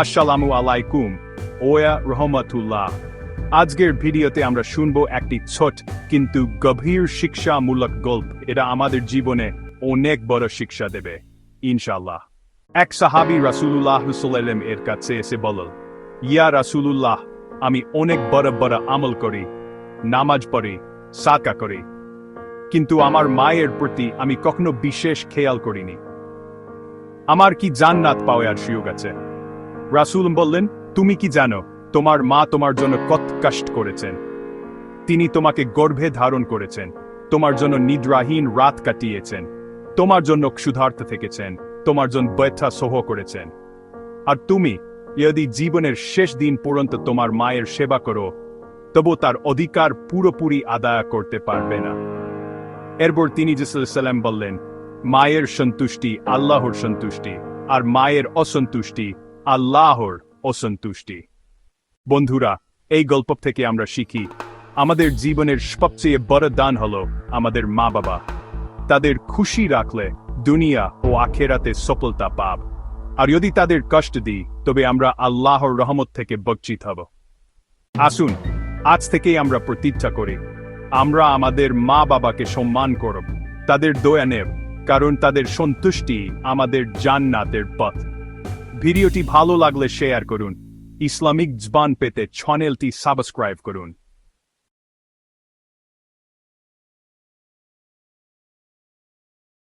আসসালামু আলাইকুম ওয়া রহমতুল্লাহ আজকের ভিডিওতে আমরা শুনব একটি ছোট কিন্তু গভীর শিক্ষামূলক গল্প। এটা আমাদের জীবনে অনেক বড় শিক্ষা দেবে ইনশাল্লাহ এক সাহাবি রাসুলুল্লাহ সাল্লাম এর কাছে এসে বলল, ইয়া রাসুলুল্লাহ, আমি অনেক বড় বড় আমল করি, নামাজ পড়ি সাকা করি। কিন্তু আমার মায়ের প্রতি আমি কখনো বিশেষ খেয়াল করিনি। আমার কি জান্নাত পাওয়ার সুযোগ আছে? রাসুল বললেন, তুমি কি জানো, তোমার মা তোমার জন্য কত কষ্ট করেছেন। তিনি তোমাকে গর্ভে ধারণ করেছেন, তোমার জন্য নিদ্রাহীন রাত কাটিয়েছেন, তোমার জন্য ক্ষুধার্ত থেকেছেন, তোমার জন্য ব্যথা সহ করেছেন। আর তুমি, যদি জীবনের শেষ দিন পর্যন্ত তোমার মায়ের সেবা করো, তবু তার অধিকার পুরোপুরি আদায় করতে পারবে না। এরপর তিনি সাল্লাম বললেন, মায়ের সন্তুষ্টি আল্লাহর সন্তুষ্টি, আর মায়ের অসন্তুষ্টি আল্লাহর অসন্তুষ্টি। বন্ধুরা, এই গল্প থেকে আমরা শিখি, আমাদের জীবনের সবচেয়ে বড় দান হলো আমাদের মা বাবা তাদের খুশি রাখলে দুনিয়া ও আখেরাতে সফলতা পাব। আর যদি তাদের কষ্ট দিই, তবে আমরা আল্লাহর রহমত থেকে বঞ্চিত হব। আসুন, আজ থেকেই আমরা প্রতিজ্ঞা করি, আমরা আমাদের মা বাবাকে সম্মান করব, তাদের দয়া নেব, কারণ তাদের সন্তুষ্টি আমাদের জান্নাতের পথ। ভিডিওটি ভালো লাগলে শেয়ার করুন। ইসলামিক জবান পেতে চ্যানেলটি সাবস্ক্রাইব করুন।